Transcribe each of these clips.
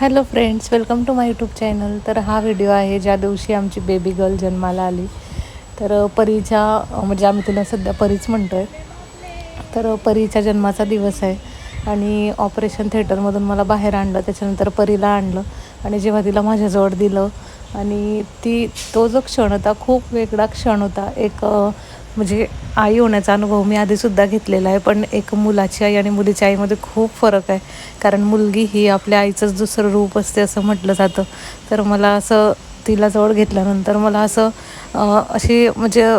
Hello friends welcome to my YouTube channel तर हा video आहे ज्या दिवशी आमची बेबी गर्ल जन्माला आली. तर परीच्या म्हणजे आम्ही तिला सध्या परीच म्हणतो आहे तर परीच्या जन्माचा दिवस आहे. आणि ऑपरेशन थिएटरमधून मला बाहेर आणलं. त्याच्यानंतर परीला आणलं. आणि जेव्हा तिला माझ्याजवळ दिलं आणि ती तो जो क्षण होता खूप वेगळा क्षण होता. एक म्हणजे आई होण्याचा अनुभव मी आधीसुद्धा घेतलेला आहे पण एक मुलाची आई आणि मुलीच्या आईमध्ये खूप फरक आहे. कारण मुलगी ही आपल्या आईचंच दुसरं रूप असते असं म्हटलं जातं. तर मला असं तिला जवळ घेतल्यानंतर मला असं अशी म्हणजे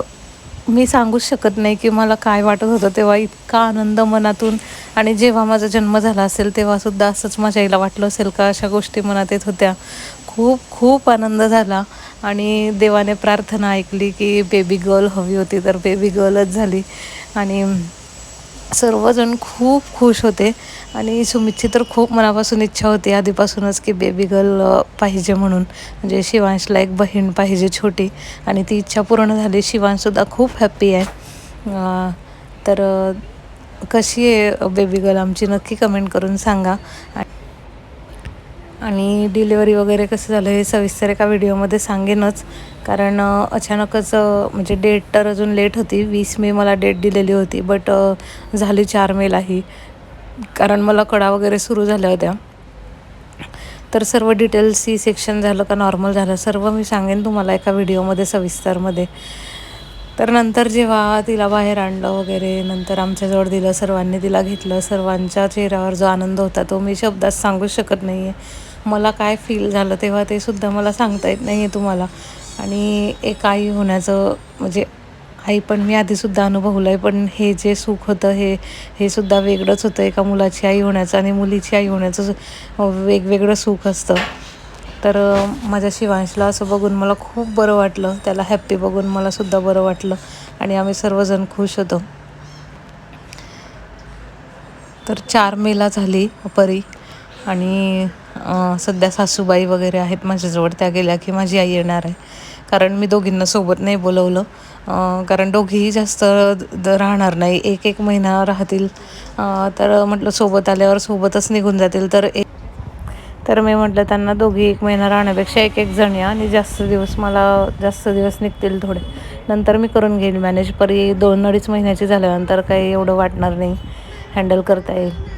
मी सांगूच शकत नाही की मला काय वाटत होतं. तेव्हा इतका आनंद मनातून आणि जेव्हा माझा जन्म झाला असेल तेव्हासुद्धा असंच माझ्या आईला वाटलं असेल का अशा गोष्टी मनात येत होत्या. खूप खूप आनंद झाला. आणि देवाने प्रार्थना ऐकली की बेबी गर्ल हवी होती तर बेबी गर्लच झाली. आणि सर्वजण खूप खुश होते. आणि सुमितची तर खूप मनापासून इच्छा होती आधीपासूनच की बेबी गर्ल पाहिजे म्हणून. म्हणजे शिवांशला एक बहीण पाहिजे छोटी. आणि ती इच्छा पूर्ण झाली. शिवांशसुद्धा खूप हॅप्पी आहे. तर कशी आहे बेबी गर्ल आमची नक्की कमेंट करून सांगा. आणि डिलेवरी वगैरे कसं झालं हे सविस्तर एका व्हिडिओमध्ये सांगेनच. कारण अचानकच म्हणजे डेट तर अजून लेट होती. वीस मे मला डेट दिलेली होती बट झाली चार मेला ही. कारण मला कडा वगैरे सुरू झाल्या होत्या. तर सर्व डिटेल्स सी सेक्शन झालं का नॉर्मल झालं सर्व मी सांगेन तुम्हाला एका व्हिडिओमध्ये सविस्तरमध्ये. तर नंतर जेव्हा तिला बाहेर आणलं वगैरे नंतर आमच्याजवळ दिलं सर्वांनी तिला घेतलं सर्वांच्या चेहऱ्यावर जो आनंद होता तो मी शब्दात सांगूच शकत नाही आहे मला काय फील झालं तेव्हा ते सुद्धा मला सांगता येत नाही आहे तुम्हाला. आणि एक आई होण्याचं म्हणजे आई पण मी आधीसुद्धा अनुभवलं आहे पण हे जे सुख होतं हे हे सुद्धा वेगळंच होतं. एका मुलाची आई होण्याचं आणि मुलीची आई होण्याचं वेगवेगळं सुख असतं. तर माझ्या शिवांशला असं बघून मला खूप बरं वाटलं. त्याला हॅप्पी बघून मला सुद्धा बरं वाटलं. आणि आम्ही सर्वजण खुश होतो. तर चार मेला झाली परी आणि सध्या सासूबाई वगैरे आहेत माझ्याजवळ त्या गेल्या की माझी आई येणार आहे. कारण मी दोघींना सोबत नाही बोलवलं. कारण दोघीही जास्त द राहणार नाही. एक एक महिना राहतील. तर म्हटलं सोबत आल्यावर सोबतच निघून जातील. तर एक तर मी म्हटलं त्यांना दोघी एक महिना राहण्यापेक्षा एक एक जण या आणि जास्त दिवस मला जास्त दिवस निघतील थोडे. नंतर मी करून घेईन मॅनेज. परी दोन अडीच महिन्याची झाल्यानंतर काही एवढं वाटणार नाही. हँडल करता येईल.